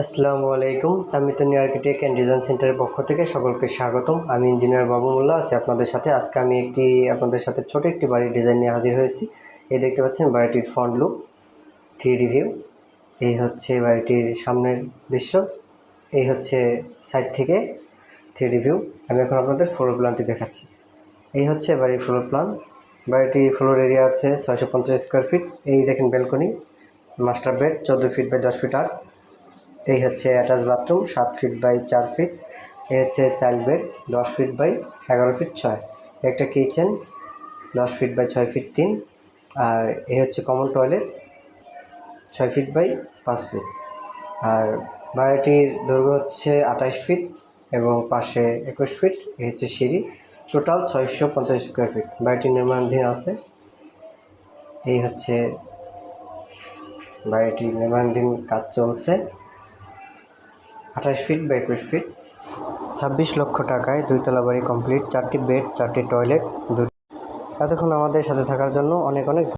আসসালামু আলাইকুম তামিতনি architect and design সেন্টারের পক্ষ থেকে সকলকে স্বাগতম। আমি ইঞ্জিনিয়ার বাবু মোল্লা, আছি আপনাদের সাথে। আজকে আমি একটি, আপনাদের সাথে ছোট একটি বাড়ির ডিজাইন নিয়ে হাজির হয়েছি। এই দেখতে পাচ্ছেন বাড়িটির ফ্রন্ট লুক থ্রি রিভিউ এই হচ্ছে বাড়িটির সামনের দৃশ্য। এই হচ্ছে সাইড থেকে থ্রি রিভিউ আমি এখন আপনাদের ফ্লোর প্ল্যানটি দেখাচ্ছি। এই হচ্ছে বাড়ির ফ্লোর প্ল্যান বাড়িটির ফ্লোর এরিয়া আছে ছয়শো পঞ্চাশ স্কোয়ার ফিট এই দেখেন ব্যালকনি মাস্টার বেড চোদ্দ ফিট বাই দশ ফিট আট। এই হচ্ছে অ্যাটাচ বাথরুম সাত ফিট বাই চার ফিট এই হচ্ছে চাইল্ড বেড দশ ফিট বাই এগারো ফিট ছয়। একটা কিচেন দশ ফিট বাই ছয় ফিট তিন। আর এই হচ্ছে কমন টয়লেট ছয় ফিট বাই পাঁচ ফিট আর বাড়িটির দৈর্ঘ্য হচ্ছে আঠাশ ফিট এবং পাশে একুশ ফিট এই হচ্ছে সিঁড়ি। টোটাল ছয়শো পঞ্চাশ স্কোয়ার ফিট বাড়িটির নির্মাণাধীন আছে। এই হচ্ছে বাড়িটির নির্মাণাধীন কাজ চলছে। আঠাশ ফিট বা একুশ ফিট, ছাব্বিশ লক্ষ টাকায় দুইতলা বাড়ি কমপ্লিট, চারটি বেড, চারটি টয়লেট দু এতক্ষণ আমাদের সাথে থাকার জন্য অনেক অনেক